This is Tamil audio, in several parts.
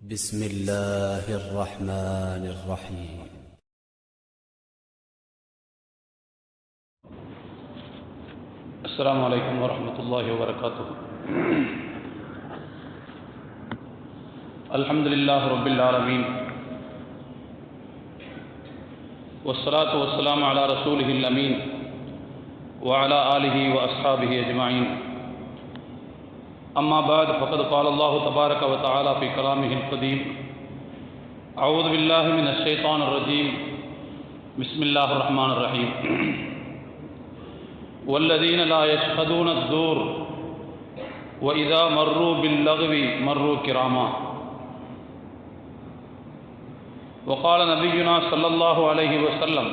بسم الله الرحمن الرحيم. السلام عليكم ورحمة الله وبركاته. الحمد لله رب العالمين. والصلاة والسلام على رسوله الأمين وعلى آله وأصحابه أجمعين. أما بعد فقد قال الله تبارك وتعالى في كلامه القديم أعوذ بالله من الشيطان الرجيم. بسم الله الرحمن الرحيم. والذين لا يشهدون الزور وإذا مروا باللغو مروا كراما. وقال نبينا صلى الله عليه وسلم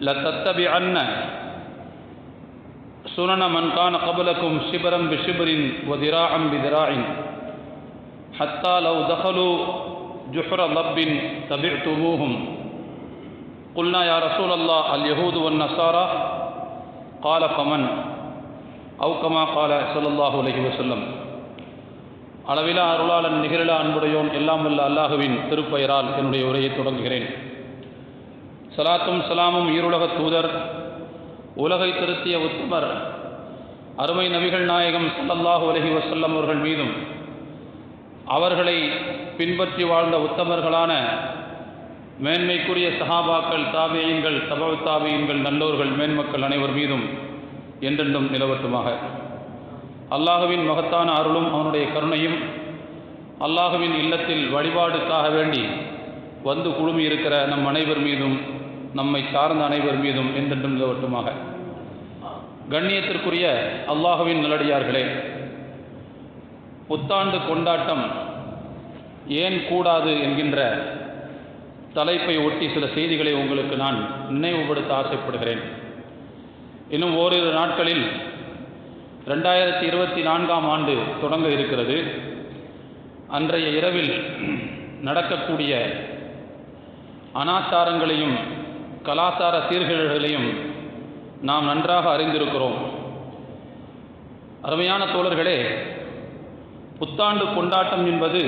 لتتبعن سنن من كان قبلكم شبرا بشبر وذراعا بذراع حتى لو دخلوا جحر ضب تبعتموهم قلنا يا رسول الله اليهود والنصارى قال فمن أو كما قال صلى الله عليه وسلم அளவிலா அருளாளன் நிகரிலா அன்புடையோன் எல்லாம் வல்ல அல்லாஹுவின் திருப்பெயரால் என்னுடைய உரையை தொடங்குகிறேன் சலாத்தும் சலாமும் ஈருலக தூதர் உலகை திருத்திய உத்தமர் அருமை நபிகள் நாயகம் சல்லல்லாஹு அலைஹி வசல்லம் அவர்கள் மீதும் அவர்களை பின்பற்றி வாழ்ந்த உத்தமர்களான மேன்மைக்குரிய சஹாபாக்கள் தாபியங்கள் தபவ தாபியங்கள் நல்லோர்கள் மேன்மக்கள் அனைவர் மீதும் என்றென்றும் நிலவட்டுமாக. அல்லாஹுவின் மகத்தான அருளும் அவனுடைய கருணையும் அல்லாஹுவின் இல்லத்தில் வழிபாடுக்காக வேண்டி வந்து குழுமி இருக்கிற நம் அனைவர் மீதும் நம்மை சார்ந்த அனைவர் மீதும் என்றென்றும் நிலவட்டுமாக. கண்ணியத்திற்குரிய அல்லாஹுவின் நல்லடியார்களே புத்தாண்டு கொண்டாட்டம் ஏன் கூடாது என்கின்ற தலைப்பை ஒட்டி சில செய்திகளை உங்களுக்கு நான் நினைவுபடுத்த ஆசைப்படுகிறேன். இன்னும் ஓரிரு நாட்களில் ரெண்டாயிரத்தி இருபத்தி நான்காம் ஆண்டு தொடங்க இருக்கிறது. அன்றைய இரவில் நடக்கக்கூடிய அனாச்சாரங்களையும் கலாச்சார சீர்கேடுகளையும் நாம் நன்றாக அறிந்திருக்கிறோம். அருமையான தோழர்களே புத்தாண்டு கொண்டாட்டம் என்பது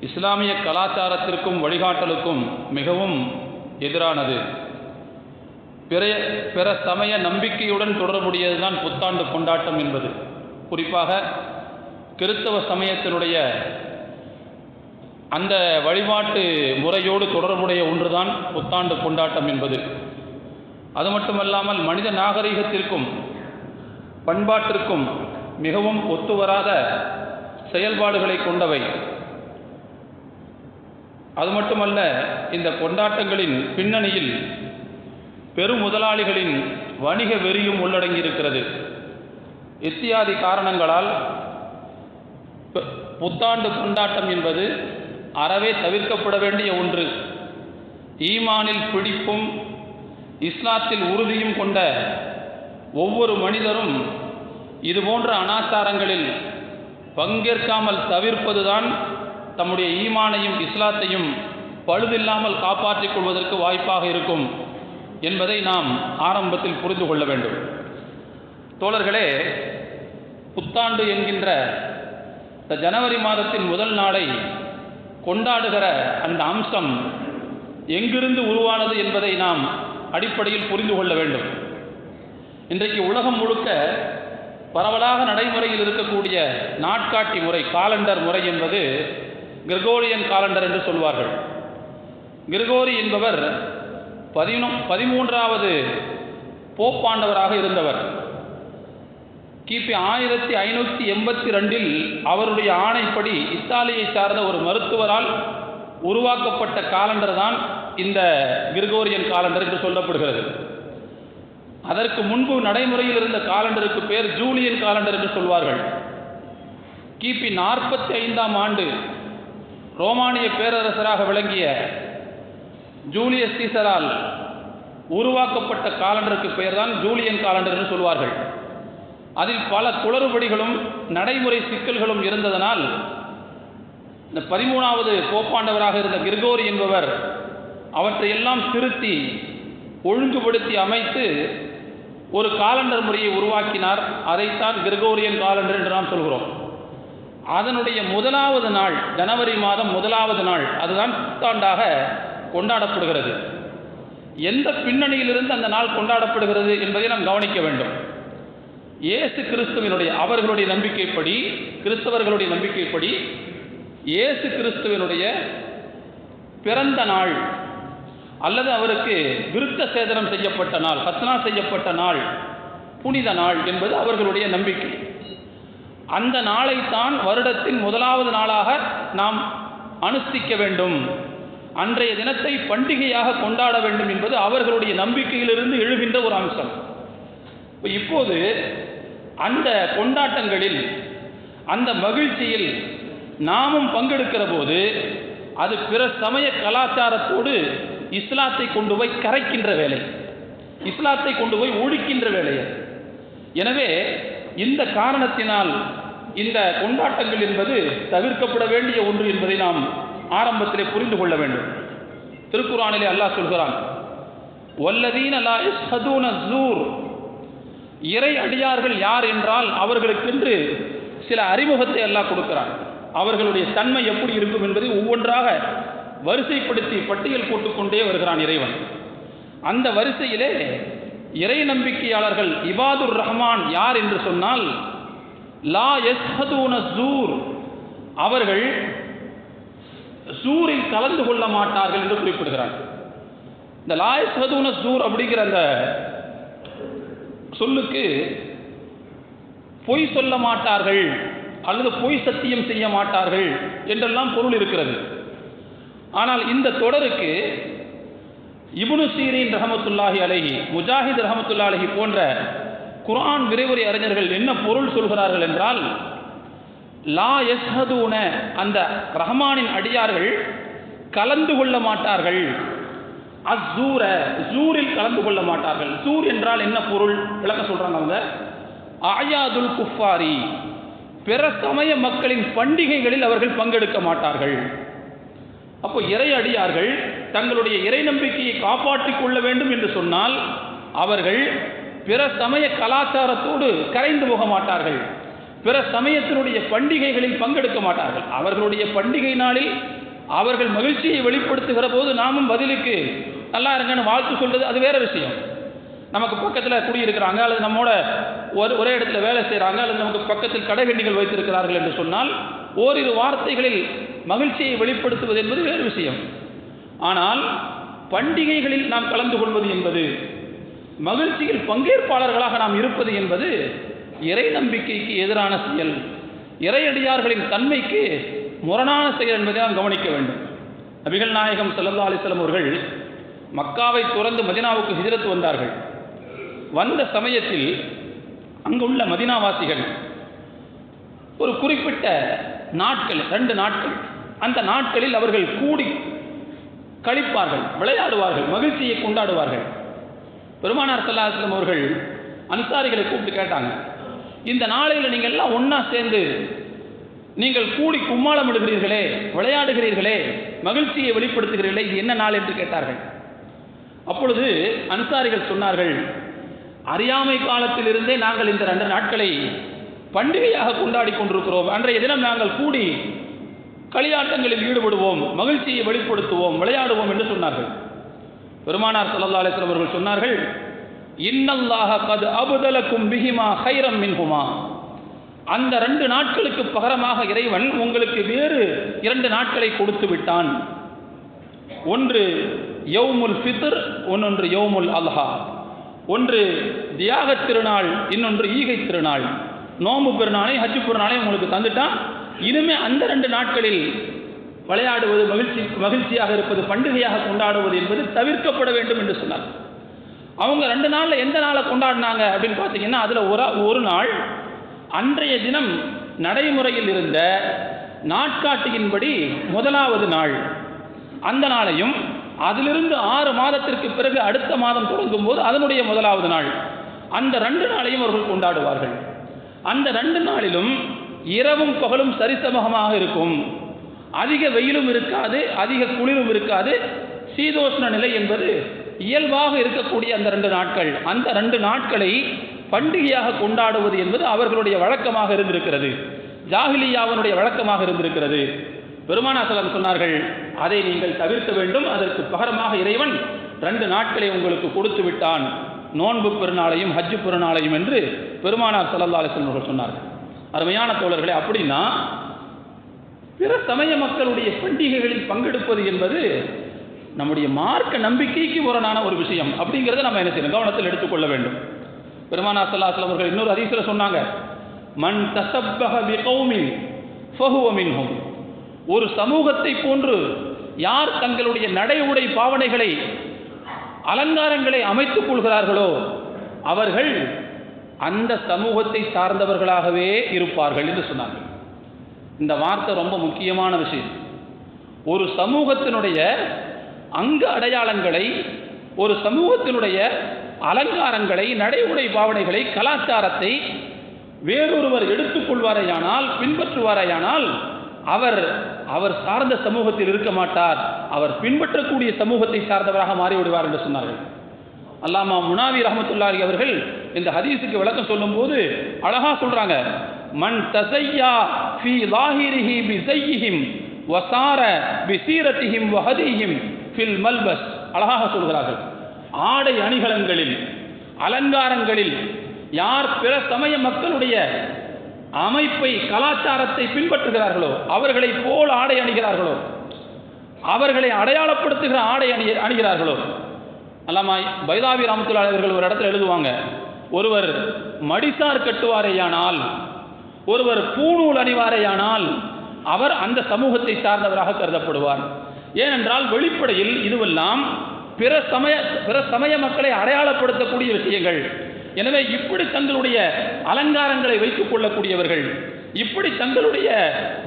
இஸ்லாமிய கலாச்சாரத்திற்கும் வழிகாட்டலுக்கும் மிகவும் எதிரானது. பிற பிற சமய நம்பிக்கையுடன் தொடர்புடையதுதான் புத்தாண்டு கொண்டாட்டம் என்பது. குறிப்பாக கிறிஸ்தவ சமயத்தினுடைய அந்த வழிபாட்டு முறையோடு தொடர்புடைய ஒன்றுதான் புத்தாண்டு கொண்டாட்டம் என்பது. அது மட்டுமல்லாமல் மனித நாகரிகத்திற்கும் பண்பாட்டிற்கும் மிகவும் ஒத்துவராத செயல்பாடுகளை கொண்டவை. அது மட்டுமல்ல இந்த கொண்டாட்டங்களின் பின்னணியில் பெரும் முதலாளிகளின் வணிக வெறியும் உள்ளடங்கியிருக்கிறது. இத்தியாதி காரணங்களால் புத்தாண்டு கொண்டாட்டம் என்பது அறவே தவிர்க்கப்பட வேண்டிய ஒன்று. ஈமானில் பிடிப்பும் இஸ்லாத்தில் உறுதியும் கொண்ட ஒவ்வொரு மனிதரும் இதுபோன்ற அனாச்சாரங்களில் பங்கேற்காமல் தவிர்ப்பதுதான் தம்முடைய ஈமானையும் இஸ்லாத்தையும் பழுதில்லாமல் காப்பாற்றிக் கொள்வதற்கு வாய்ப்பாக இருக்கும் என்பதை நாம் ஆரம்பத்தில் புரிந்து கொள்ள வேண்டும். தோழர்களே புத்தாண்டு என்கின்ற இந்த ஜனவரி மாதத்தின் முதல் நாளை கொண்டாடுகிற அந்த அம்சம் எங்கிருந்து உருவானது என்பதை நாம் அடிப்படையில் புரிந்து கொள்ள வேண்டும். இன்றைக்கு உலகம் முழுக்க பரவலாக நடைமுறையில் இருக்கக்கூடிய நாட்காட்டி முறை காலண்டர் முறை என்பது கிரகோரியன் காலண்டர் என்று சொல்வார்கள். கிரகோரி என்பவர் பதினோ பதிமூன்றாவது போப்பாண்டவராக இருந்தவர். கிபி ஆயிரத்தி ஐநூற்றி எண்பத்தி ரெண்டில் அவருடைய ஆணைப்படி இத்தாலியை சார்ந்த ஒரு மருத்துவரால் உருவாக்கப்பட்ட காலண்டர் தான் இந்த கிரிகோரியன் காலண்டர் என்று சொல்லப்படுகிறது. அதற்கு முன்பு நடைமுறையில் இருந்த காலண்டருக்கு பேர் ஜூலியன் காலண்டர் என்று சொல்வார்கள். கிபி நாற்பத்தி ஐந்தாம் ஆண்டு ரோமானிய பேரரசராக விளங்கிய ஜூலியஸ் சீசரால் உருவாக்கப்பட்ட காலண்டருக்கு பெயர் தான் ஜூலியன் காலண்டர் என்று சொல்வார்கள். அதில் பல குளறுபடிகளும் நடைமுறை சிக்கல்களும் இருந்ததனால் இந்த பதிமூணாவது போப்பாண்டவராக இருந்த கிர்கோரி என்பவர் அவற்றையெல்லாம் திருத்தி ஒழுங்குபடுத்தி அமைத்து ஒரு காலண்டர் முறையை உருவாக்கினார். அதைத்தான் கிர்கோரியன் காலண்டர் என்று நாம் சொல்கிறோம். அதனுடைய முதலாவது நாள் ஜனவரி மாதம் முதலாவது நாள் அதுதான் புத்தாண்டாக கொண்டாடப்படுகிறது. எந்த பின்னணியிலிருந்து அந்த நாள் கொண்டாடப்படுகிறது என்பதை நாம் கவனிக்க வேண்டும். இயேசு கிறிஸ்துவனுடைய அவர்களுடைய நம்பிக்கைப்படி கிறிஸ்தவர்களுடைய நம்பிக்கைப்படி இயேசு கிறிஸ்துவனுடைய பிறந்த நாள் அல்லது அவருக்கு விருத்த சேதனம் செய்யப்பட்ட நாள் ஹத்னா செய்யப்பட்ட நாள் புனித நாள் என்பது அவர்களுடைய நம்பிக்கை. அந்த நாளைத்தான் வருடத்தின் முதலாவது நாளாக நாம் அனுஷ்டிக்க வேண்டும். அன்றைய தினத்தை பண்டிகையாக கொண்டாட வேண்டும் என்பது அவர்களுடைய நம்பிக்கையிலிருந்து எழுகின்ற ஒரு அம்சம். இப்போது அந்த கொண்டாட்டங்களில் அந்த மகிழ்ச்சியில் நாமும் பங்கெடுக்கிற போது அது பிற சமய கலாச்சாரத்தோடு இஸ்லாத்தை கொண்டு போய் கரைக்கின்ற வேலை. இஸ்லாத்தை கொண்டு போய் ஒழிக்கின்ற வேலை எனவே இந்த காரணத்தினால் இந்த கொண்டாட்டங்கள் என்பது தவிர்க்கப்பட வேண்டிய ஒன்று என்பதை நாம் ஆரம்பத்திலே புரிந்து கொள்ள வேண்டும். திருக்குறானிலே அல்லாஹ் சொல்கிறான் வல்லதீன லா யஷ்ஹதூன ஸூர் இறை அடியார்கள் யார் என்றால் அவர்களுக்கென்று சில அறிமுகத்தை எல்லாம் கொடுக்கிறான். அவர்களுடைய தன்மை எப்படி இருக்கும் என்பதை ஒவ்வொன்றாக வரிசைப்படுத்தி பட்டியல் போட்டுக்கொண்டே வருகிறான் இறைவன். அந்த வரிசையிலே இறை நம்பிக்கையாளர்கள் இபாதுர் ரஹ்மான் யார் என்று சொன்னால் லா எஸ்ஹதூன சூர் அவர்கள் சூரில் கலந்து கொள்ள மாட்டார்கள் என்று குறிப்பிடுகிறார் இந்த லா எஸ்ஹதூன சூர் அப்படிங்கிற அந்த சொல்லுக்கு பொய் சொல்ல மாட்டார்கள் அல்லது பொய் சத்தியம் செய்ய மாட்டார்கள் என்றெல்லாம் பொருள் இருக்கிறது. ஆனால் இந்த தொடருக்கு இபுனு சீரின் ரஹமத்துல்லாஹி அலஹி முஜாஹித் ரஹமத்துல்லா அலஹி போன்ற குரான் விரைவுரை அறிஞர்கள் என்ன பொருள் சொல்கிறார்கள் என்றால் லா எஸ்ஹதூன அந்த ரஹமானின் அடியார்கள் கலந்து கொள்ள மாட்டார்கள். அசூர ஜூரில் கலந்து கொள்ள மாட்டார்கள். சூர் என்றால் என்ன பொருள்? விளக்க சொல்கிறாங்க அவங்க. ஆயாதுல் குஃபாரி. பிற சமய மக்களின் பண்டிகைகளில் அவர்கள் பங்கெடுக்க மாட்டார்கள். அப்போ இறை அடியார்கள் தங்களுடைய இறை நம்பிக்கையை காப்பாற்றிக் கொள்ள வேண்டும் என்று சொன்னால் அவர்கள் பிற சமய கலாச்சாரத்தோடு கரைந்து போக மாட்டார்கள். பிற சமயத்தினுடைய பண்டிகைகளில் பங்கெடுக்க மாட்டார்கள். அவர்களுடைய பண்டிகை நாளில் அவர்கள் மகிழ்ச்சியை வெளிப்படுத்துகிற போது நாமும் பதிலுக்கு நல்லா இருங்கன்னு வாழ்த்து சொல்கிறது அது வேறு விஷயம். நமக்கு பக்கத்தில் குடியிருக்கிறாங்க அல்லது நம்மோட ஒரு ஒரே இடத்துல வேலை செய்கிறாங்க அல்லது நமக்கு பக்கத்தில் கடைகண்டிகள் வைத்திருக்கிறார்கள் என்று சொன்னால் ஓரிரு வார்த்தைகளில் மகிழ்ச்சியை வெளிப்படுத்துவது என்பது வேறு விஷயம். ஆனால் பண்டிகைகளில் நாம் கலந்து கொள்வது என்பது மகிழ்ச்சியில் பங்கேற்பாளர்களாக நாம் இருப்பது என்பது இறை நம்பிக்கைக்கு எதிரான செயல். இறையடியார்களின் தன்மைக்கு முரணான செயல் என்பதை நாம் கவனிக்க வேண்டும். நபிகள் நாயகம் ஸல்லல்லாஹு அலைஹி அவர்கள் மக்காவை துறந்து மதினாவுக்கு ஹிஜரத்து வந்தார்கள். வந்த சமயத்தில் அங்குள்ள மதினாவாசிகள் ஒரு குறிப்பிட்ட நாட்கள் ரெண்டு நாட்கள் அந்த நாட்களில் அவர்கள் கூடி கழிப்பார்கள் விளையாடுவார்கள் மகிழ்ச்சியை கொண்டாடுவார்கள். பெருமானார் சல்லாஹம் அவர்கள் அன்சாரிகளை கூப்பிட்டு கேட்டாங்க இந்த நாளையில் நீங்கள் எல்லாம் ஒன்றா சேர்ந்து நீங்கள் கூடி கும்மாளம் விடுகிறீர்களே விளையாடுகிறீர்களே மகிழ்ச்சியை வெளிப்படுத்துகிறீர்களே இது என்ன நாள்? என்று கேட்டார்கள். அப்பொழுது அன்சாரிகள் சொன்னார்கள் அறியாமை காலத்திலிருந்தே நாங்கள் இந்த ரெண்டு நாட்களை பண்டிகையாக கொண்டாடி கொண்டிருக்கிறோம். அன்றைய தினம் நாங்கள் கூடி களியாட்டங்களில் ஈடுபடுவோம் மகிழ்ச்சியை வெளிப்படுத்துவோம் விளையாடுவோம் என்று சொன்னார்கள். பெருமானார் சல்லா அலைஹி அவர்கள் சொன்னார்கள் இன்னல்லாக கது அபுதலக்கும் பிஹிமா ஹைரம் மின்ஹுமா. அந்த ரெண்டு நாட்களுக்கு பகரமாக இறைவன் உங்களுக்கு வேறு இரண்டு நாட்களை கொடுத்து விட்டான். ஒன்று யௌமுல் ஃபித்ர் ஒன்னொன்று யௌமுல் அல்ஹா. ஒன்று தியாகத் திருநாள் இன்னொன்று ஈகை திருநாள். நோம்பு பெருநாளை ஹஜ்ஜு பெருநாளை உங்களுக்கு தந்துட்டான். இனிமே அந்த ரெண்டு நாட்களில் விளையாடுவது மகிழ்ச்சி மகிழ்ச்சியாக இருப்பது பண்டிகையாக கொண்டாடுவது என்பது தவிர்க்கப்பட வேண்டும் என்று சொன்னார். அவங்க ரெண்டு நாளில் எந்த நாளை கொண்டாடினாங்க அப்படின்னு பார்த்தீங்கன்னா அதில் ஒரு ஒரு நாள் அன்றைய தினம் நடைமுறையில் இருந்த நாட்காட்டியின்படி முதலாவது நாள். அந்த நாளையும் அதிலிருந்து ஆறு மாதத்திற்கு பிறகு அடுத்த மாதம் தொடங்கும் போது அதனுடைய முதலாவது நாள். அந்த ரெண்டு நாளையும் அவர்கள் கொண்டாடுவார்கள். அந்த ரெண்டு நாளிலும் இரவும் பகலும் சரிசமகமாக இருக்கும். அதிக வெயிலும் இருக்காது அதிக குளிரும் இருக்காது. சீதோஷ்ண நிலை என்பது இயல்பாக இருக்கக்கூடிய அந்த ரெண்டு நாட்கள். அந்த ரெண்டு நாட்களை பண்டிகையாக கொண்டாடுவது என்பது அவர்களுடைய வழக்கமாக இருந்திருக்கிறது. ஜாகிலியாவினுடைய வழக்கமாக இருந்திருக்கிறது. பெருமானா சலம் சொன்னார்கள் அதை நீங்கள் தவிர்க்க வேண்டும். அதற்கு பகரமாக இறைவன் ரெண்டு நாட்களை உங்களுக்கு கொடுத்து விட்டான். நோன்பு பெருநாளையும் ஹஜ்ஜு பெருநாளையும் என்று பெருமானார் சல்லல்லா அலிஸ்லம் அவர்கள் சொன்னார்கள். அருமையான தோழர்களே அப்படின்னா பிற சமய மக்களுடைய பண்டிகைகளில் பங்கெடுப்பது என்பது நம்முடைய மார்க்க நம்பிக்கைக்கு முரணான ஒரு விஷயம். அப்படிங்கிறத நம்ம என்ன செய்யணும்? கவனத்தில் எடுத்துக்கொள்ள வேண்டும். பெருமானா சல்லா அவர்கள் இன்னொரு அதிசயில் சொன்னாங்க மண் தசப்பக பிகௌமின் ஃபஹுவ மின்ஹும். ஒரு சமூகத்தை போன்று யார் தங்களுடைய நடை உடை பாவனைகளை அலங்காரங்களை அமைத்துக் கொள்கிறார்களோ அவர்கள் அந்த சமூகத்தை சார்ந்தவர்களாகவே இருப்பார்கள் என்று சொன்னார்கள். இந்த வார்த்தை ரொம்ப முக்கியமான விஷயம். ஒரு சமூகத்தினுடைய அங்க அடையாளங்களை ஒரு சமூகத்தினுடைய அலங்காரங்களை நடை உடை பாவனைகளை கலாச்சாரத்தை வேறொருவர் எடுத்துக்கொள்வாரையானால் பின்பற்றுவாரையானால் அவர் அவர் சார்ந்த சமூகத்தில் இருக்க மாட்டார். அவர் பின்பற்றக்கூடிய சமூகத்தை சார்ந்தவராக மாறிவிடுவார் என்று சொன்னார்கள். அல்லாமா முனாவி ரஹமத்துல்லாரி அவர்கள் இந்த ஹதீஸுக்கு விளக்கம் சொல்லும்போது அழகா சொல்றாங்க. மன் தசையா ஃபி லாஹிரிஹி பி வசார பி சீரத்திஹிம் வஹதிஹிம் ஃபில் மல்பஸ். அழகாக சொல்கிறார்கள். ஆடை அணிகலன்களில் அலங்காரங்களில் யார் பிற சமய மக்களுடைய அமைப்பை கலாச்சாரத்தை பின்பற்றுகிறார்களோ அவர்களை போல் ஆடை அணிகிறார்களோ அவர்களை அடையாளப்படுத்துகிற ஆடை அணி அணிகிறார்களோ. அல்லாமாய் பைதாவி ராமத்துல்லா அவர்கள் ஒரு இடத்துல எழுதுவாங்க. ஒருவர் மடிசார் கட்டுவாரேயானால் ஒருவர் பூணூல் அணிவாரேயானால் அவர் அந்த சமூகத்தை சார்ந்தவராக கருதப்படுவார். ஏனென்றால் வெளிப்படையில் இதுவெல்லாம் பிற சமய பிற சமய மக்களை அடையாளப்படுத்தக்கூடிய விஷயங்கள். எனவே இப்படி தங்களுடைய அலங்காரங்களை வைத்துக் கொள்ளக்கூடியவர்கள் இப்படி தங்களுடைய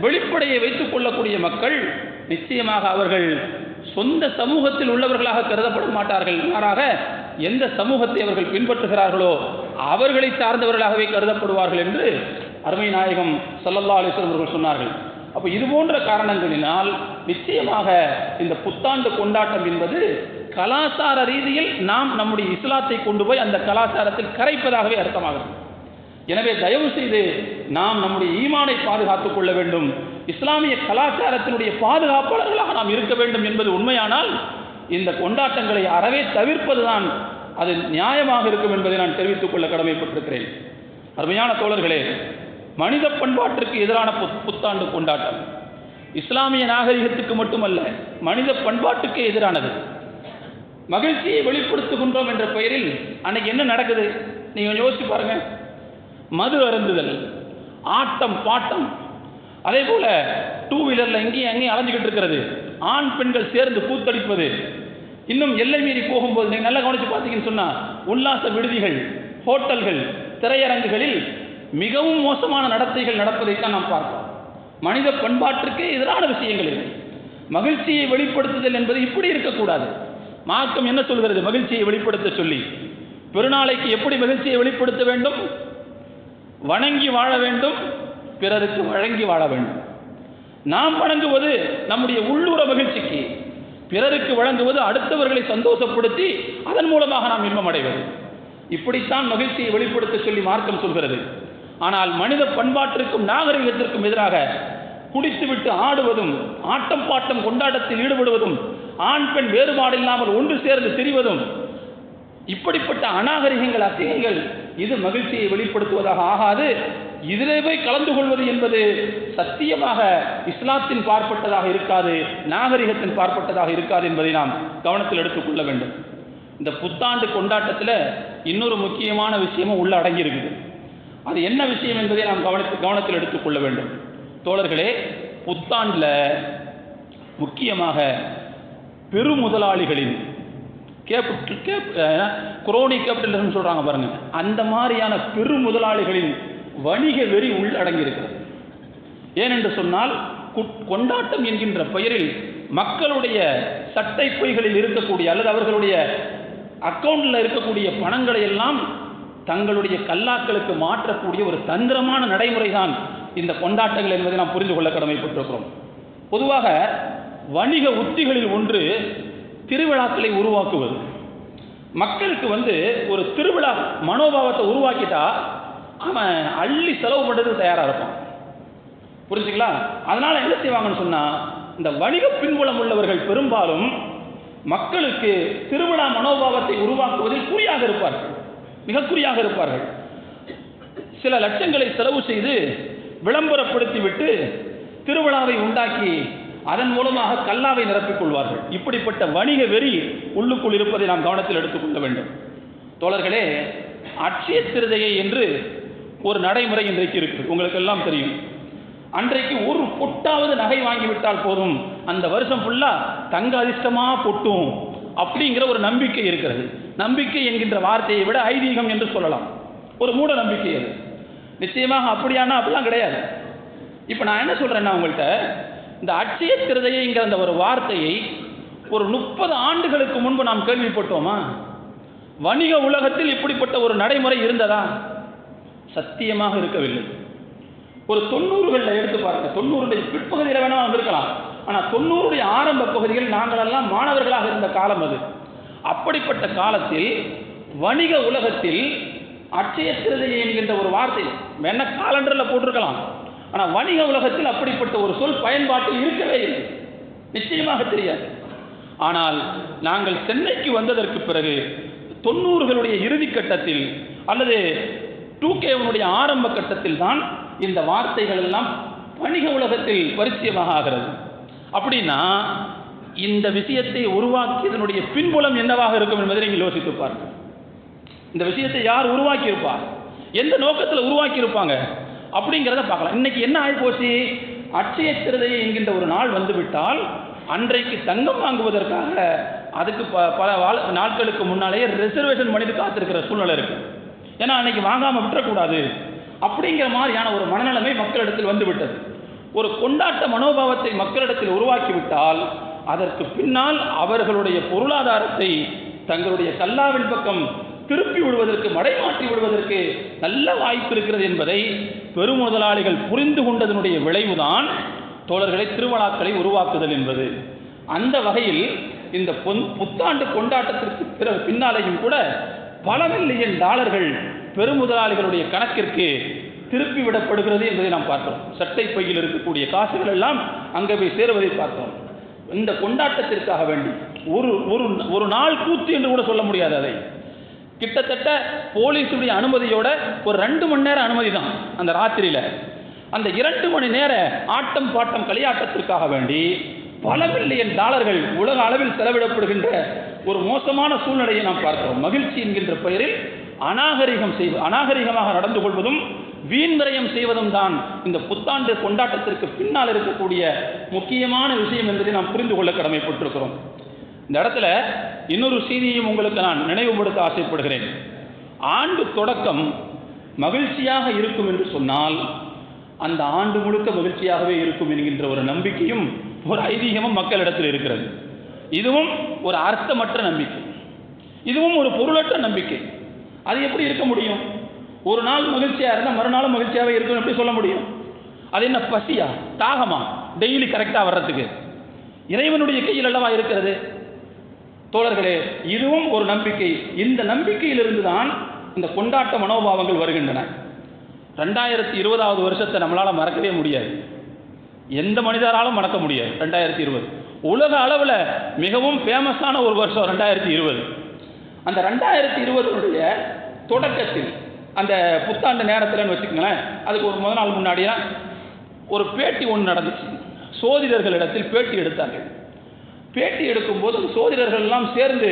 வெளிப்படையை வைத்துக் கொள்ளக்கூடிய மக்கள் நிச்சயமாக அவர்கள் சொந்த சமூகத்தில் உள்ளவர்களாக கருதப்பட மாட்டார்கள். மாறாக எந்த சமூகத்தை அவர்கள் பின்பற்றுகிறார்களோ அவர்களை சார்ந்தவர்களாகவே கருதப்படுவார்கள் என்று அருமை நாயகம் சல்லல்லா அலிஸ்வரம் அவர்கள் சொன்னார்கள். அப்போ இது போன்ற காரணங்களினால் நிச்சயமாக இந்த புத்தாண்டு கொண்டாட்டம் என்பது கலாச்சார ரீதியில் நாம் நம்முடைய இஸ்லாத்தை கொண்டு போய் அந்த கலாச்சாரத்தில் கரைப்பதாகவே அர்த்தமாகிறது. எனவே தயவு செய்து நாம் நம்முடைய ஈமானை பாதுகாத்துக் கொள்ள வேண்டும். இஸ்லாமிய கலாச்சாரத்தினுடைய பாதுகாப்பாளர்களாக நாம் இருக்க வேண்டும் என்பது உண்மையானால் இந்த கொண்டாட்டங்களை அறவே தவிர்ப்பதுதான் அது நியாயமாக இருக்கும் என்பதை நான் தெரிவித்துக் கொள்ள கடமைப்பட்டிருக்கிறேன். அருமையான தோழர்களே மனித பண்பாட்டிற்கு எதிரான புத்- புத்தாண்டு கொண்டாட்டம். இஸ்லாமிய நாகரிகத்துக்கு மட்டுமல்ல மனித பண்பாட்டுக்கே எதிரானது. மகிழ்ச்சியை வெளிப்படுத்துகின்றோம் என்ற பெயரில் அன்னைக்கு என்ன நடக்குது? நீங்கள் யோசிச்சு பாருங்க. மது அருந்துதல் ஆட்டம் பாட்டம். அதே போல டூ வீலரில் இங்கேயும் எங்கேயும் அலைஞ்சிக்கிட்டு இருக்கிறது. ஆண் பெண்கள் சேர்ந்து கூத்தடிப்பது இன்னும் எல்லை மீறி போகும்போது நீங்கள் நல்லா கவனித்து பார்த்தீங்கன்னு சொன்னால் உல்லாச விடுதிகள் ஹோட்டல்கள் திரையரங்குகளில் மிகவும் மோசமான நடத்தைகள் நடப்பதைத்தான் நாம் பார்க்கிறோம். மனித பண்பாட்டிற்கு எதிரான விஷயங்கள் இது. மகிழ்ச்சியை வெளிப்படுத்துதல் என்பது இப்படி இருக்கக்கூடாது. மார்க்கம் என்ன சொல்கிறது? மகிழ்ச்சியை வெளிப்படுத்த சொல்லி. பெருநாளைக்கு எப்படி மகிழ்ச்சியை வெளிப்படுத்த வேண்டும்? வணங்கி வாழ வேண்டும். பிறருக்கு வழங்கி வாழ வேண்டும். நாம் வணங்குவது நம்முடைய உள்ளூர மகிழ்ச்சிக்கு பிறருக்கு வழங்குவது அடுத்தவர்களை சந்தோஷப்படுத்தி அதன் மூலமாக நாம் இன்பம் அடைவது. இப்படித்தான் மகிழ்ச்சியை வெளிப்படுத்த சொல்லி மார்க்கம் சொல்கிறது. ஆனால் மனித பண்பாட்டிற்கும் நாகரிகத்திற்கும் எதிராக குடித்துவிட்டு ஆடுவதும் ஆட்டம் பாட்டம் கொண்டாட்டத்தில் ஈடுபடுவதும் ஆண் பெண் வேறுபாடு இல்லாமல் ஒன்று சேர்ந்து திரிவதும் இப்படிப்பட்ட அநாகரிகங்கள் அசிங்கங்கள் இது மகிழ்ச்சியை வெளிப்படுத்துவதாக ஆகாது. இதிலே போய் கலந்து கொள்வது என்பது சத்தியமாக இஸ்லாத்தின் பார்ப்பட்டதாக இருக்காது நாகரிகத்தின் பார்ப்பட்டதாக இருக்காது என்பதை நாம் கவனத்தில் எடுத்துக்கொள்ள வேண்டும். இந்த புத்தாண்டு கொண்டாட்டத்தில் இன்னொரு முக்கியமான விஷயமும் உள்ள அடங்கியிருக்குது. அது என்ன விஷயம் என்பதை நாம் கவனத்து கவனத்தில் எடுத்துக்கொள்ள வேண்டும். தோழர்களே புத்தாண்டில் முக்கியமாக பெருமுதலாளிகளின் கேபிட்டல் கேப் குரோனி கேபிட்டலிசம் சொல்கிறாங்க பாருங்க. அந்த மாதிரியான பெரு முதலாளிகளின் வணிக வெறி உள்ளடங்கியிருக்கிறது ஏனென்று சொன்னால் குட்- கொண்டாட்டம் என்கின்ற பெயரில் மக்களுடைய சட்டை பொய்களில் இருக்கக்கூடிய அல்லது அவர்களுடைய அக்கௌண்டில் இருக்கக்கூடிய பணங்களை எல்லாம் தங்களுடைய கல்லாக்களுக்கு மாற்றக்கூடிய ஒரு தந்திரமான நடைமுறை தான் இந்த கொண்டாட்டங்கள் என்பதை நாம் புரிந்து கொள்ள கடமைப்பட்டிருக்கிறோம். பொதுவாக வணிக உத்திகளில் ஒன்று திருவிழாக்களை உருவாக்குவது. மக்களுக்கு வந்து ஒரு திருவிழா மனோபாவத்தை உருவாக்கிட்டா அவன் அள்ளி செலவு பண்ணுறது தயாராக இருப்பான். புரிஞ்சுங்களா? அதனால என்ன செய்வாங்கன்னு சொன்னால் இந்த வணிக பின்புலம் உள்ளவர்கள் பெரும்பாலும் மக்களுக்கு திருவிழா மனோபாவத்தை உருவாக்குவதில் குறியாக இருப்பார்கள். மிக குறியாக இருப்பார்கள். சில லட்சங்களை செலவு செய்து விளம்பரப்படுத்திவிட்டு திருவிழாவை உண்டாக்கி அதன் மூலமாக கல்லாவை நிரப்பிக் கொள்வார்கள். இப்படிப்பட்ட வணிக வெறி உள்ளுக்குள் இருப்பதை நாம் கவனத்தில் எடுத்துக்கொள்ள வேண்டும். தோழர்களே அட்சய திருதையை என்று ஒரு நடைமுறை இன்றைக்கு இருக்குது. உங்களுக்கு எல்லாம் தெரியும். அன்றைக்கு ஒரு பொட்டாவது நகை வாங்கிவிட்டால் போதும். அந்த வருஷம் ஃபுல்லாக தங்க அதிர்ஷ்டமாக பொட்டும் அப்படிங்கிற ஒரு நம்பிக்கை இருக்கிறது. நம்பிக்கை என்கின்ற வார்த்தையை விட ஐதீகம் என்று சொல்லலாம். ஒரு மூட நம்பிக்கை அது. நிச்சயமாக அப்படியானா? அப்படிலாம் கிடையாது. இப்போ நான் என்ன சொல்கிறேன்னா உங்கள்கிட்ட இந்த அட்சய திருதையைங்கிற அந்த ஒரு வார்த்தையை ஒரு முப்பது ஆண்டுகளுக்கு முன்பு நாம் கேள்விப்பட்டோமா? வணிக உலகத்தில் இப்படிப்பட்ட ஒரு நடைமுறை இருந்ததா? சத்தியமாக இருக்கவில்லை. ஒரு தொண்ணூறுகளில் எடுத்து பாருங்க. தொண்ணூறுடைய பிற்பகுதியில் வேணா இருக்கலாம். ஆனால் தொண்ணூறுடைய ஆரம்ப பகுதியில் நாங்களெல்லாம் மாணவர்களாக இருந்த காலம் அது. அப்படிப்பட்ட காலத்தில் வணிக உலகத்தில் அட்சய திருதையை என்கின்ற ஒரு வார்த்தை வேணா காலண்டரில் போட்டிருக்கலாம். ஆனால் வணிக உலகத்தில் அப்படிப்பட்ட ஒரு சொல் பயன்பாட்டில் இருக்கவே இல்லை. நிச்சயமாக தெரியாது. ஆனால் நாங்கள் சென்னைக்கு வந்ததற்கு பிறகு தொண்ணூறுகளுடைய இறுதி கட்டத்தில் அல்லது டூ கேவனுடைய ஆரம்ப கட்டத்தில் தான் இந்த வார்த்தைகள் எல்லாம் வணிக உலகத்தில் பரிச்சயமாக ஆகிறது. அப்படின்னா இந்த விஷயத்தை உருவாக்கியதனுடைய பின்புலம் என்னவாக இருக்கும் என்பதை நீங்கள் யோசித்து பாருங்கள். இந்த விஷயத்தை யார் உருவாக்கி இருப்பார் எந்த நோக்கத்தில் உருவாக்கி இருப்பாங்க அப்படிங்கிறத பார்க்கலாம். இன்னைக்கு என்ன ஆகி போச்சு அட்சய திருதையை என்கின்ற ஒரு நாள் வந்துவிட்டால் அன்றைக்கு தங்கம் வாங்குவதற்காக அதுக்கு ப பல வாழ் நாட்களுக்கு முன்னாலேயே ரிசர்வேஷன் பண்ணிட்டு காத்திருக்கிற சூழ்நிலை இருக்குது ஏன்னா அன்னைக்கு வாங்காமல் விட்டுறக்கூடாது. அப்படிங்கிற மாதிரியான ஒரு மனநிலைமை மக்களிடத்தில் வந்துவிட்டது. ஒரு கொண்டாட்ட மனோபாவத்தை மக்களிடத்தில் உருவாக்கிவிட்டால் அதற்கு பின்னால் அவர்களுடைய பொருளாதாரத்தை தங்களுடைய கல்லாவின் பக்கம் திருப்பி விடுவதற்கு மடைமாற்றி விடுவதற்கு நல்ல வாய்ப்பு இருக்கிறது என்பதை பெருமுதலாளிகள் புரிந்து கொண்டதனுடைய விளைவுதான் தோழர்களை திருவிழாக்களை உருவாக்குதல் என்பது. அந்த வகையில் இந்த புத்தாண்டு கொண்டாட்டத்திற்கு பிறகு பின்னாலேயும் கூட பல மில்லியன் டாலர்கள் பெருமுதலாளிகளுடைய கணக்கிற்கு திருப்பி விடப்படுகிறது என்பதை நாம் பார்த்தோம். சட்டை பையில் இருக்கக்கூடிய காசுகள் எல்லாம் அங்கே போய் சேருவதை பார்த்தோம். இந்த கொண்டாட்டத்திற்காக வேண்டி ஒரு ஒரு ஒரு நாள் கூத்து என்று கூட சொல்ல முடியாது அதை. கிட்டத்தட்ட போலீஸுடைய அனுமதியோட ஒரு ரெண்டு மணி நேரம் அனுமதி தான் அந்த ராத்திரியில. அந்த இரண்டு மணி நேர ஆட்டம் பாட்டம் களியாட்டத்திற்காக வேண்டி பல மில்லியன் டாலர்கள் உலக அளவில் செலவிடப்படுகின்ற ஒரு மோசமான சூழ்நிலையை நாம் பார்க்கிறோம். மகிழ்ச்சி என்கின்ற பெயரில் அநாகரிகம் செய்வது அநாகரிகமாக நடந்து கொள்வதும் வீண் விரயம் செய்வதும் தான் இந்த புத்தாண்டு கொண்டாட்டத்திற்கு பின்னால் இருக்கக்கூடிய முக்கியமான விஷயம் என்பதை நாம் புரிந்து கொள்ள கடமைப்பட்டிருக்கிறோம். இந்த இடத்துல இன்னொரு செய்தியையும் உங்களுக்கு நான் நினைவுபடுத்த ஆசைப்படுகிறேன். ஆண்டு தொடக்கம் மகிழ்ச்சியாக இருக்கும் என்று சொன்னால் அந்த ஆண்டு முழுக்க மகிழ்ச்சியாகவே இருக்கும் என்கின்ற ஒரு நம்பிக்கையும் ஒரு ஐதீகமும் மக்களிடத்தில் இருக்கிறது. இதுவும் ஒரு அர்த்தமற்ற நம்பிக்கை. இதுவும் ஒரு பொருளற்ற நம்பிக்கை. அது எப்படி இருக்க முடியும்? ஒரு நாள் மகிழ்ச்சியாக இருந்தால் மறுநாளும் மகிழ்ச்சியாகவே இருக்கும் எப்படி சொல்ல முடியும்? அது என்ன பசியா? தாகமா? டெய்லி கரெக்டாக வர்றதுக்கு. இறைவனுடைய கையில் அல்லவா இருக்கிறது? தோழர்களே இதுவும் ஒரு நம்பிக்கை. இந்த நம்பிக்கையிலிருந்து தான் இந்த கொண்டாட்ட மனோபாவங்கள் வருகின்றன. ரெண்டாயிரத்தி இருபதாவது வருஷத்தை நம்மளால் மறக்கவே முடியாது. எந்த மனிதராலும் மறக்க முடியாது ரெண்டாயிரத்தி இருபது உலக அளவில் மிகவும் ஃபேமஸான ஒரு வருஷம் ரெண்டாயிரத்தி இருபது அந்த ரெண்டாயிரத்தி இருபதுடைய தொடக்கத்தில் அந்த புத்தாண்டு நேரத்தில்னு வச்சுக்கோங்களேன் அதுக்கு ஒரு முதல் நாள் முன்னாடிலாம் ஒரு பேட்டி ஒன்று நடந்துச்சு. சோதிடர்களிடத்தில் பேட்டி எடுத்தார்கள். பேட்டி எடுக்கும்போது அந்த சோதிடர்கள் எல்லாம் சேர்ந்து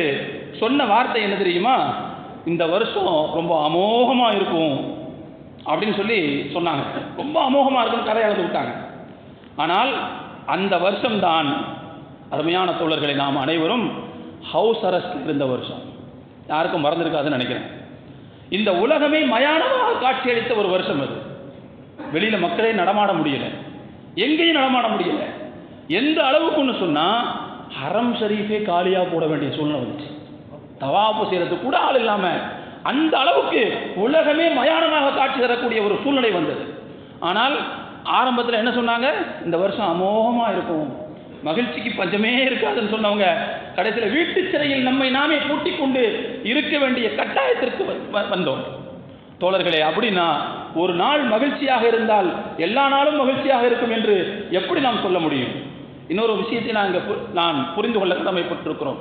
சொன்ன வார்த்தை என்ன தெரியுமா? இந்த வருஷம் ரொம்ப அமோகமாக இருக்கும் அப்படின்னு சொல்லி சொன்னாங்க. ரொம்ப அமோகமாக இருக்குன்னு கதை விட்டாங்க. ஆனால் அந்த வருஷம்தான் அருமையான தோழர்களை நாம் அனைவரும் ஹவுஸ் அரஸ்ட் இருந்த வருஷம். யாருக்கும் மறந்துருக்காதுன்னு நினைக்கிறேன். இந்த உலகமே மயானமாக காட்சியளித்த ஒரு வருஷம் அது. வெளியில் மக்களே நடமாட முடியலை. எங்கேயும் நடமாட முடியலை. எந்த அளவுக்குன்னு சொன்னால் ஹரம் ஷரீஃபே காலியாக போட வேண்டிய சூழ்நிலை வந்துச்சு. தவாப்பு செய்கிறதுக்கு கூட ஆள் இல்லாமல் அந்த அளவுக்கு உலகமே மயானமாக காட்சி தரக்கூடிய ஒரு சூழ்நிலை வந்தது. ஆனால் ஆரம்பத்தில் என்ன சொன்னாங்க? இந்த வருஷம் அமோகமாக இருக்கும். மகிழ்ச்சிக்கு பஞ்சமே இருக்காதுன்னு சொன்னவங்க கடைசியில் வீட்டு சிறையில் நம்மை நாமே பூட்டி கொண்டு இருக்க வேண்டிய கட்டாயத்திற்கு வ- வந்தோம். தோழர்களே அப்படின்னா ஒரு நாள் மகிழ்ச்சியாக இருந்தால் எல்லா நாளும் மகிழ்ச்சியாக இருக்கும் என்று எப்படி நாம் சொல்ல முடியும்? இன்னொரு விஷயத்தை நாங்கள் பு- நான் புரிந்து கொள்ள கடமைப்பட்டிருக்கிறோம்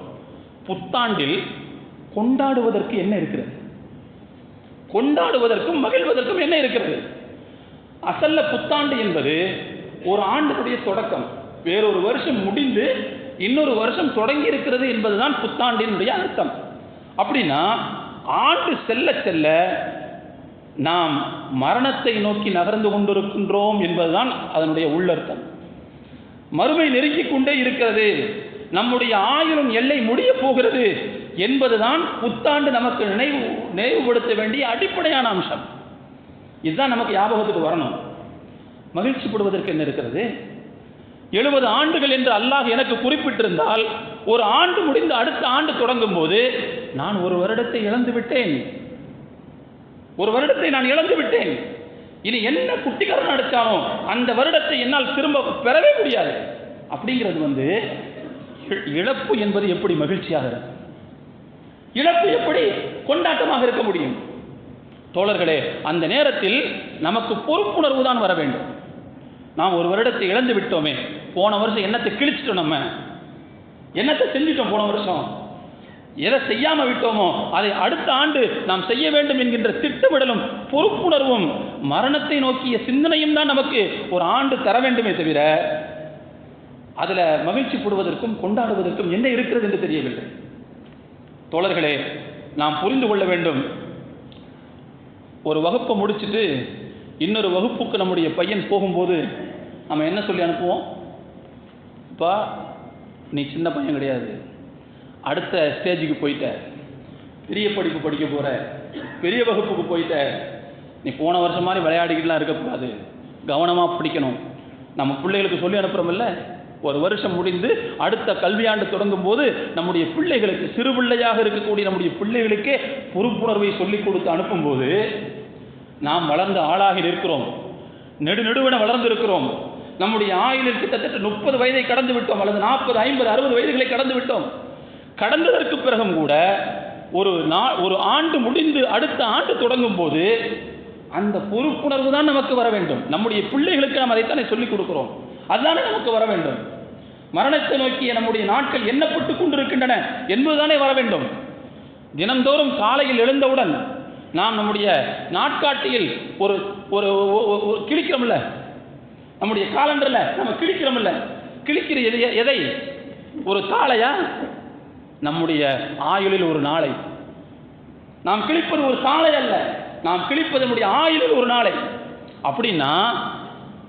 புத்தாண்டில் கொண்டாடுவதற்கு என்ன இருக்கிறது? கொண்டாடுவதற்கும் மகிழ்வதற்கும் என்ன இருக்கிறது? அசல்ல புத்தாண்டு என்பது ஒரு ஆண்டுடைய தொடக்கம். வேறொரு வருஷம் முடிந்து இன்னொரு வருஷம் தொடங்கி இருக்கிறது என்பதுதான் புத்தாண்டினுடைய அர்த்தம். அப்படின்னா ஆண்டு செல்ல செல்ல நாம் மரணத்தை நோக்கி நகர்ந்து கொண்டிருக்கின்றோம் என்பதுதான் அதனுடைய உள்ளர்த்தம். மறுமை நெருங்கிக் கொண்டே இருக்கிறது. நம்முடைய ஆயுளும் எல்லை முடிய போகிறது என்பதுதான் புத்தாண்டு நமக்கு நினைவு நினைவுபடுத்த வேண்டிய அடிப்படையான அம்சம். இதுதான் நமக்கு ஞாபகத்துக்கு வரணும். மகிழ்ச்சிப்படுவதற்கு என்ன இருக்கிறது? எழுபது ஆண்டுகள் என்று அல்லாஹ் எனக்கு குறிப்பிட்டிருந்தால் ஒரு ஆண்டு முடிந்து அடுத்த ஆண்டு தொடங்கும் போது நான் ஒரு வருடத்தை இழந்து விட்டேன். ஒரு வருடத்தை நான் இழந்து விட்டேன். இனி என்ன குட்டிக்காரன் அடித்தாலும் அந்த வருடத்தை என்னால் திரும்ப பெறவே முடியாது. அப்படிங்கிறது வந்து இழப்பு என்பது எப்படி மகிழ்ச்சியாக இருக்கும் இழப்பு எப்படி கொண்டாட்டமாக இருக்க முடியும்? தோழர்களே அந்த நேரத்தில் நமக்கு பொறுப்புணர்வு தான் வர வேண்டும். நாம் ஒரு வருடத்தை இழந்து விட்டோமே போன வருஷம் என்னத்தை கிழிச்சிட்டோம் நம்ம? என்னத்தை செஞ்சிட்டோம் போன வருஷம்? எதை செய்யாமல் விட்டோமோ அதை அடுத்த ஆண்டு நாம் செய்ய வேண்டும் என்கின்ற திட்டமிடலும் பொறுப்புணர்வும் மரணத்தை நோக்கிய சிந்தனையும் தான் நமக்கு ஒரு ஆண்டு தர வேண்டுமே தவிர அதுல மகிழ்ச்சிப்படுவதற்கும் கொண்டாடுவதற்கும் என்ன இருக்கிறது என்று தெரியவில்லை. தோழர்களே நாம் புரிந்து கொள்ள வேண்டும். ஒரு வகுப்பை முடிச்சுட்டு இன்னொரு வகுப்புக்கு நம்முடைய பையன் போகும்போது நம்ம என்ன சொல்லி அனுப்புவோம்? இப்போ நீ சின்ன பையன் கிடையாது. அடுத்த ஸ்டேஜுக்கு போயிட்ட பெரிய படிப்பு படிக்க போற பெரிய வகுப்புக்கு போயிட்ட நீ போன வருஷம் மாதிரி விளையாடிக்கிட்டுலாம் இருக்கக்கூடாது. கவனமாக படிக்கணும். நம்ம பிள்ளைகளுக்கு சொல்லி அனுப்புகிறோமில்ல ஒரு வருஷம் முடிந்து அடுத்த கல்வியாண்டு தொடங்கும் போது நம்முடைய பிள்ளைகளுக்கு சிறு பிள்ளையாக இருக்கக்கூடிய நம்முடைய பிள்ளைகளுக்கே பொறுப்புணர்வை சொல்லிக் கொடுத்து அனுப்பும்போது நாம் வளர்ந்த ஆளாகி நிற்கிறோம். நெடு நெடுவென வளர்ந்து இருக்கிறோம். நம்முடைய ஆயுளில் கிட்டத்தட்ட முப்பது வயதை கடந்து விட்டோம். அல்லது நாற்பது ஐம்பது அறுபது வயதுகளை கடந்து விட்டோம். கடந்ததற்கு பிறகும் கூட ஒரு நா ஒரு ஆண்டு முடிந்து அடுத்த ஆண்டு தொடங்கும் போது அந்த பொறுப்புணர்வு தான் நமக்கு வர வேண்டும். நம்முடைய பிள்ளைகளுக்கு நாம் அதைத்தானே சொல்லிக் கொடுக்கிறோம். அதுதானே நமக்கு வர வேண்டும். மரணத்தை நோக்கிய நம்முடைய நாட்கள் எண்ணப்பட்டு கொண்டிருக்கின்றன என்பதுதானே வர வேண்டும். தினந்தோறும் காலையில் எழுந்தவுடன் நாம் நம்முடைய நாட்காட்டியில் ஒரு ஒரு ஒரு கிழிக்கிறோம்ல? நம்முடைய காலண்டரில் நம்ம கிழிக்கிறோம்ல? கிழிக்கிற எதை எதை? ஒரு தாளையா? நம்முடைய ஆயுளில் ஒரு நாளை. நாம் கிழிப்பது ஒரு தாளை அல்ல. நாம் கிழிப்பது நம்முடைய ஆயுளில் ஒரு நாளை. அப்படின்னா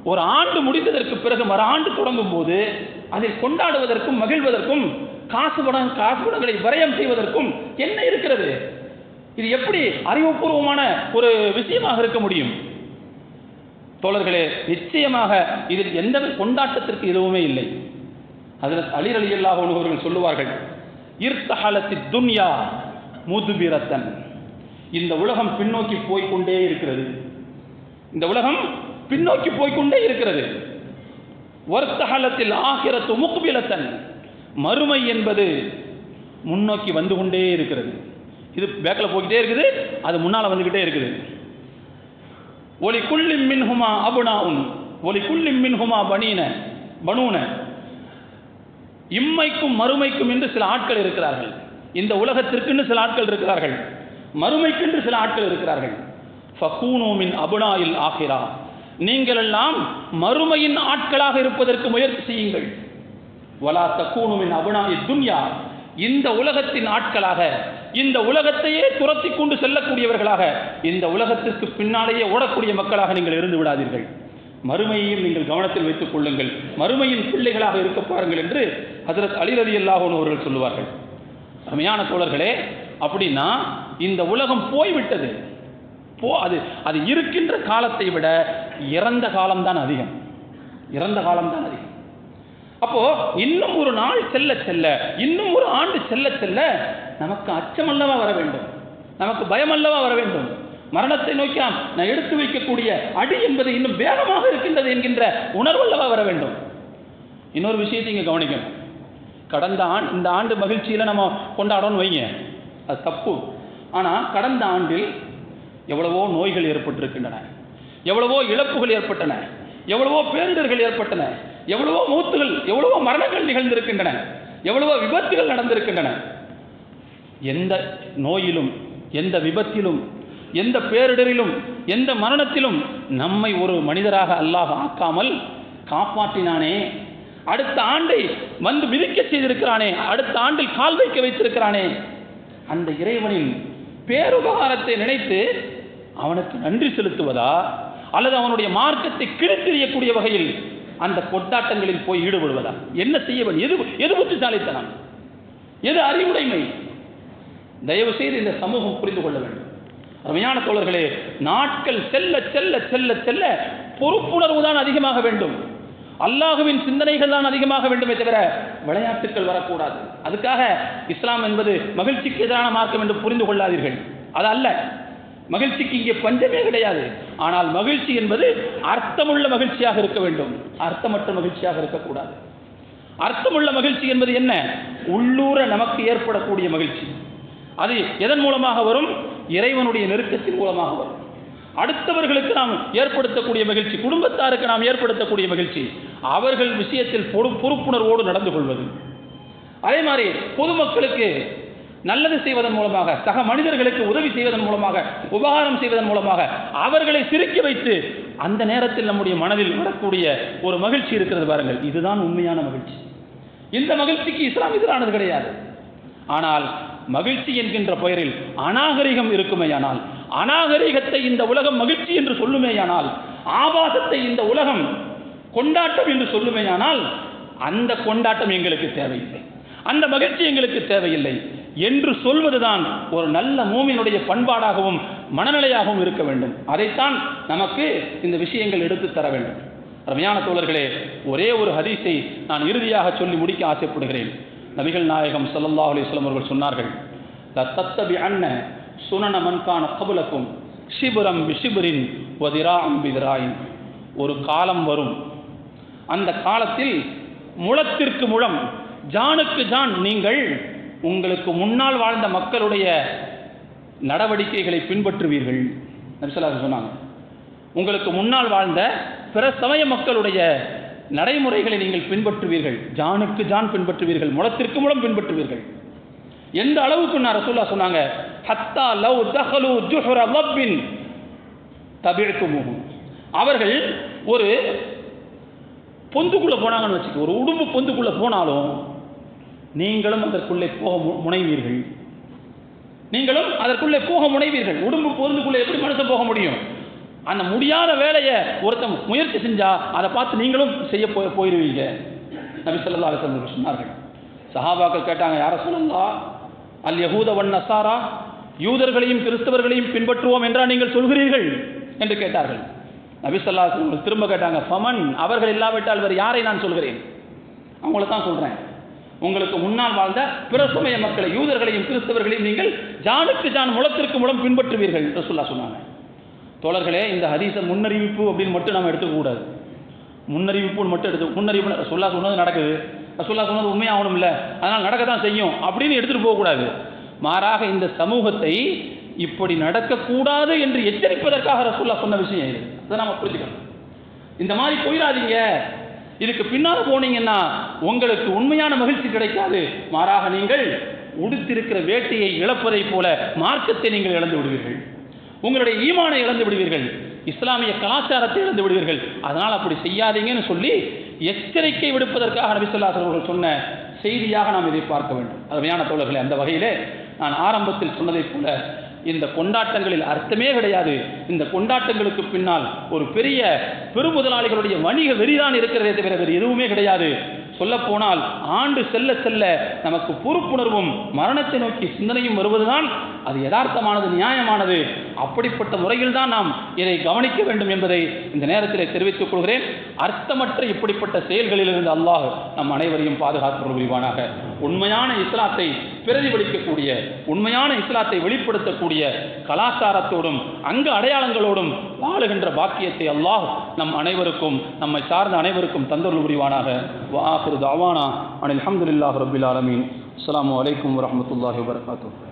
ஒரு ஆண்டு முடிந்ததற்கு பிறகு மறு ஆண்டு தொடங்கும் போது அதில் கொண்டாடுவதற்கும் மகிழ்வதற்கும் காசு பணம் காசு படங்களை விரயம் செய்வதற்கும் என்ன இருக்கிறது? இது எப்படி அறிவுபூர்வமான ஒரு விஷயமாக இருக்க முடியும்? தோழர்களே நிச்சயமாக இதில் எந்த கொண்டாட்டத்திற்கு எதுவுமே இல்லை. அதில் அலிர் அலி அவர்கள் சொல்லுவார்கள் இர்த்தஹலத்தி துன்யா முதுபிரத்தன். இந்த உலகம் பின்னோக்கி போய்க்கொண்டே இருக்கிறது. இந்த உலகம் பின்னோக்கி போய்க்கொண்டே இருக்கிறது. வர்த்தகலத்தில் ஆகிரத்து முக்குபிலத்தன் மறுமை என்பது முன்னோக்கி வந்து கொண்டே இருக்கிறது. இது பேக்கில் போய்கிட்டே இருக்குது அது முன்னால் வந்துக்கிட்டே இருக்குது. ஒலி குள்ளிம் மின்ஹுமா அபுனாவுன் ஒலி குள்ளிம் மின்ஹுமா பனீன பனூன. இம்மைக்கும் மறுமைக்கும் என்று சில ஆட்கள் இருக்கிறார்கள். இந்த உலகத்திற்குன்னு சில ஆட்கள் இருக்கிறார்கள். மறுமைக்கென்று சில ஆட்கள் இருக்கிறார்கள். ஃபகூனோமின் அபுனாயில் ஆகிறா நீங்கள் எல்லாம் மறுமையின் ஆட்களாக இருப்பதற்கு முயற்சி செய்யுங்கள். வலா தக்கூனுமின் அபுனாயி துன்யா. இந்த உலகத்தின் ஆட்களாக இந்த உலகத்தையே துரத்தி கொண்டு செல்லக்கூடியவர்களாக இந்த உலகத்திற்கு பின்னாலேயே ஓடக்கூடிய மக்களாக நீங்கள் இருந்து விடாதீர்கள். மறுமையையும் நீங்கள் கவனத்தில் வைத்துக் கொள்ளுங்கள். மறுமையின் பிள்ளைகளாக இருக்க பாருங்கள் என்று ஹசரத் அலிரதி அல்லாஹோன் அவர்கள் சொல்லுவார்கள். அருமையான தோழர்களே அப்படின்னா இந்த உலகம் போய்விட்டது. போ அது அது இருக்கின்ற காலத்தை விட இறந்த காலம்தான் அதிகம். இறந்த காலம்தான் அதிகம். அப்போ இன்னும் ஒரு நாள் செல்ல செல்ல இன்னும் ஒரு ஆண்டு செல்ல செல்ல நமக்கு அச்சமல்லவா வர வேண்டும். நமக்கு பயமல்லவா வர வேண்டும். மரணத்தை நோக்கி நாம் நான் எடுத்து வைக்கக்கூடிய அடி என்பது இன்னும் வேகமாக இருக்கின்றது என்கின்ற உணர்வல்லவா வர வேண்டும். இன்னொரு விஷயத்தை இங்கே கவனிக்கணும். கடந்த ஆண் இந்த ஆண்டு மகிழ்ச்சியில் நம்ம கொண்டாடணும்னு வைங்க. அது தப்பு. ஆனால் கடந்த ஆண்டில் எவ்வளவோ நோய்கள் ஏற்பட்டிருக்கின்றன. எவ்வளவோ இழப்புகள் ஏற்பட்டன. எவ்வளவோ பேரிடர்கள் ஏற்பட்டன. எவ்வளவோ மூத்துகள் எவ்வளவோ மரணங்கள் நிகழ்ந்திருக்கின்றன. எவ்வளவோ விபத்துகள் நடந்திருக்கின்றன. எந்த நோயிலும் எந்த விபத்திலும் எந்த பேரிடரிலும் எந்த மரணத்திலும் நம்மை ஒரு மனிதராக அல்லாஹ் ஆக்காமல் காப்பாற்றினானே. அடுத்த ஆண்டை வந்து மிதிக்க செய்திருக்கிறானே. அடுத்த ஆண்டில் கால் வைக்க வைத்திருக்கிறானே. அந்த இறைவனின் பேருபகாரத்தை நினைத்து அவனுக்கு நன்றி செலுத்துவதா? அல்லது அவனுடைய மார்க்கத்தை கிழித்தெறியக்கூடிய வகையில் அந்த கொண்டாட்டங்களில் போய் ஈடுபடுவதா? என்ன செய்ய வேண்டும் எது எது புத்திசாலித்தனம்? எது அறிவுடைமை? தயவு செய்து இந்த சமூகம் புரிந்து கொள்ள வேண்டும். அருமையான தோழர்களே நாட்கள் செல்ல செல்ல செல்ல செல்ல பொறுப்புணர்வு தான் அதிகமாக வேண்டும். அல்லாஹுவின் சிந்தனைகள் தான் அதிகமாக வேண்டுமே தவிர விளையாட்டுக்கள் வரக்கூடாது. அதுக்காக இஸ்லாம் என்பது மகிழ்ச்சிக்கு எதிரான மார்க்கம் என்று புரிந்து கொள்ளாதீர்கள். அது அல்ல. மகிழ்ச்சிக்கு இங்கே பஞ்சமே கிடையாது. ஆனால் மகிழ்ச்சி என்பது அர்த்தமுள்ள மகிழ்ச்சியாக இருக்க வேண்டும். அர்த்தமற்ற மகிழ்ச்சியாக இருக்கக்கூடாது. அர்த்தமுள்ள மகிழ்ச்சி என்பது என்ன? உள்ளூர நமக்கு ஏற்படக்கூடிய மகிழ்ச்சி. அது எதன் மூலமாக வரும்? இறைவனுடைய நெருக்கத்தின் மூலமாக வரும். அடுத்தவர்களுக்கு நாம் ஏற்படுத்தக்கூடிய மகிழ்ச்சி குடும்பத்தாருக்கு நாம் ஏற்படுத்தக்கூடிய மகிழ்ச்சி அவர்கள் விஷயத்தில் பொறு- பொறுப்புணர்வோடு நடந்து கொள்வது. அதே மாதிரி பொதுமக்களுக்கு நல்லது செய்வதன் மூலமாக சக மனிதர்களுக்கு உதவி செய்வதன் மூலமாக உபகாரம் செய்வதன் மூலமாக அவர்களை சிரிக்க வைத்து அந்த நேரத்தில் நம்முடைய மனதில் வரக்கூடிய ஒரு மகிழ்ச்சி இருக்கிறது பாருங்கள். இதுதான் உண்மையான மகிழ்ச்சி. இந்த மகிழ்ச்சிக்கு இஸ்லாம் எதிரானது கிடையாது. ஆனால் மகிழ்ச்சி என்கின்ற பெயரில் அநாகரிகம் இருக்குமேயானால் அநாகரிகத்தை இந்த உலகம் மகிழ்ச்சி என்று சொல்லுமேயானால் ஆபாசத்தை இந்த உலகம் கொண்டாட்டம் என்று சொல்லுமேயானால் அந்த கொண்டாட்டம் எங்களுக்கு தேவையில்லை. அந்த மகிழ்ச்சி எங்களுக்கு தேவையில்லை என்று சொல்வதுதான் ஒரு நல்ல மூமியினுடைய பண்பாடாகவும் மனநிலையாகவும் இருக்க வேண்டும். அதைத்தான் நமக்கு இந்த விஷயங்கள் எடுத்து தர வேண்டும். ரம்யான தோழர்களே ஒரே ஒரு ஹதீஸை நான் இறுதியாக சொல்லி முடிக்க ஆசைப்படுகிறேன். நபிகள் நாயகம் சல்லல்லா அலிஸ்லம் அவர்கள் சொன்னார்கள் தத்தபி அண்ண சுனன மன்கான கபுலக்கும் ஷிபுரம் பிஷிபுரின் ஒதிராம் பிதிராயின். ஒரு காலம் வரும். அந்த காலத்தில் முழத்திற்கு முழம் ஜானுக்கு ஜான் நீங்கள் உங்களுக்கு முன்னால் வாழ்ந்த மக்களுடைய நடவடிக்கைகளை பின்பற்றுவீர்கள். நபிசல்லாஹ் சொன்னாங்க. உங்களுக்கு முன்னால் வாழ்ந்த பிற சமய மக்களுடைய நடைமுறைகளை நீங்கள் பின்பற்றுவீர்கள். ஜானுக்கு ஜான் பின்பற்றுவீர்கள். முளத்திற்கு முளம் பின்பற்றுவீர்கள். எந்த அளவுக்கு நான் ரசூல்லா சொன்னாங்க? ஹத்தா லவ் தஹலு ஜுஹ்ர லப்பின் தபிழ்த்துமுகும் அவர்கள் ஒரு பொந்துக்குள்ளே போனாங்கன்னு வச்சுக்கோ ஒரு உடும்பு பொந்துக்குள்ளே போனாலும் நீங்களும் அதற்குள்ளே போக முனைவீர்கள். நீங்களும் அதற்குள்ளே போக முனைவீர்கள். உடும்பு பொருந்துக்குள்ளே எப்படி மனுஷன் போக முடியும்? அந்த முடியாத வேலையை ஒருத்தன் முயற்சி செஞ்சா அதை பார்த்து நீங்களும் செய்ய போய் போயிடுவீங்க நபி ஸல்லல்லாஹு அலைஹி சொன்னார்கள். சஹாபாக்கள் கேட்டாங்க யார சொல்லலா அல் யகூத வன் நசாரா. யூதர்களையும் கிறிஸ்தவர்களையும் பின்பற்றுவோம் என்றா நீங்கள் சொல்கிறீர்கள்? என்று கேட்டார்கள். நபி ஸல்லல்லாஹு அலைஹி திரும்ப கேட்டாங்க ஃபமன்? அவர்கள் இல்லாவிட்டால் வேறு யாரை நான் சொல்கிறேன்? அவங்கள தான் சொல்கிறேன் உங்களுக்கு முன்னால் வாழ்ந்த பிற சமய மக்களை யூதர்களையும் கிறிஸ்தவர்களையும் நீங்கள் ஜானுக்கு ஜான் முளத்திற்கு மூலம் பின்பற்றுவீர்கள். என்று சொல்லா சொன்னாங்க. தோழர்களே இந்த ஹதீஸை முன்னறிவிப்பு அப்படின்னு மட்டும் நம்ம எடுத்துக்கக்கூடாது முன்னறிவிப்புன்னு மட்டும் எடுத்து முன்னறிவிப்பு சொல்லா சொன்னது நடக்குது. ரசூல்லா சொன்னது உண்மையாகணும் இல்லை அதனால் நடக்க தான் செய்யும் அப்படின்னு எடுத்துகிட்டு போகக்கூடாது மாறாக இந்த சமூகத்தை இப்படி நடக்கக்கூடாது என்று எச்சரிப்பதற்காக ரசூல்லா சொன்ன விஷயம் இது. அதை நம்ம புரிஞ்சுக்கணும். இந்த மாதிரி போயிடாதீங்க. இதுக்கு பின்னால் போனீங்கன்னா உங்களுக்கு உண்மையான மகிழ்ச்சி கிடைக்காது. மாறாக நீங்கள் உடுத்திருக்கிற வேட்டையை இழப்பதைப் போல மார்க்கத்தை நீங்கள் இழந்து விடுவீர்கள். உங்களுடைய ஈமானை இழந்து விடுவீர்கள். இஸ்லாமிய கலாச்சாரத்தை இழந்து விடுவீர்கள். அதனால் அப்படி செய்யாதீங்கன்னு சொல்லி எச்சரிக்கை விடுப்பதற்காக நபிசல்லாசர் அவர்கள் சொன்ன செய்தியாக நாம் இதை பார்க்க வேண்டும். அருமையான தோழர்களே அந்த வகையிலே நான் ஆரம்பத்தில் சொன்னதைப் போல இந்த கொண்டாட்டங்களில் அர்த்தமே கிடையாது. இந்த கொண்டாட்டங்களுக்கு பின்னால் ஒரு பெரிய பெருமுதலாளிகளுடைய வணிக வெறிதான் இருக்கிறதே தவிர வேறு எதுவுமே கிடையாது. சொல்லப்போனால் ஆண்டு செல்ல செல்ல நமக்கு பொறுப்புணர்வும் மரணத்தை நோக்கி சிந்தனையும் வருவதுதான் அது யதார்த்தமானது நியாயமானது. அப்படிப்பட்ட முறையில் தான் நாம் இதை கவனிக்க வேண்டும் என்பதை இந்த நேரத்தில் தெரிவித்துக் கொள்கிறேன். அர்த்தமற்ற இப்படிப்பட்ட செயல்களிலிருந்து அல்லாஹ் நம் அனைவரையும் பாதுகாத்து புரிவானாக உண்மையான இஸ்லாத்தை பிரதிபலிக்கக்கூடிய உண்மையான இஸ்லாத்தை வெளிப்படுத்தக்கூடிய கலாச்சாரத்தோடும் அங்கு அடையாளங்களோடும் வாழுகின்ற பாக்கியத்தை அல்லாஹ் நம் அனைவருக்கும் நம்மை சார்ந்த அனைவருக்கும் தந்தொருள் புரிவானாக. வாஹிரு தாவானா அனில் அஹமதுல்லாஹ் ரப்பில் ஆலமீன். அஸ்லாம் வலைக்கம் வரமத்துல்லாஹி வபரகாத்துஹு.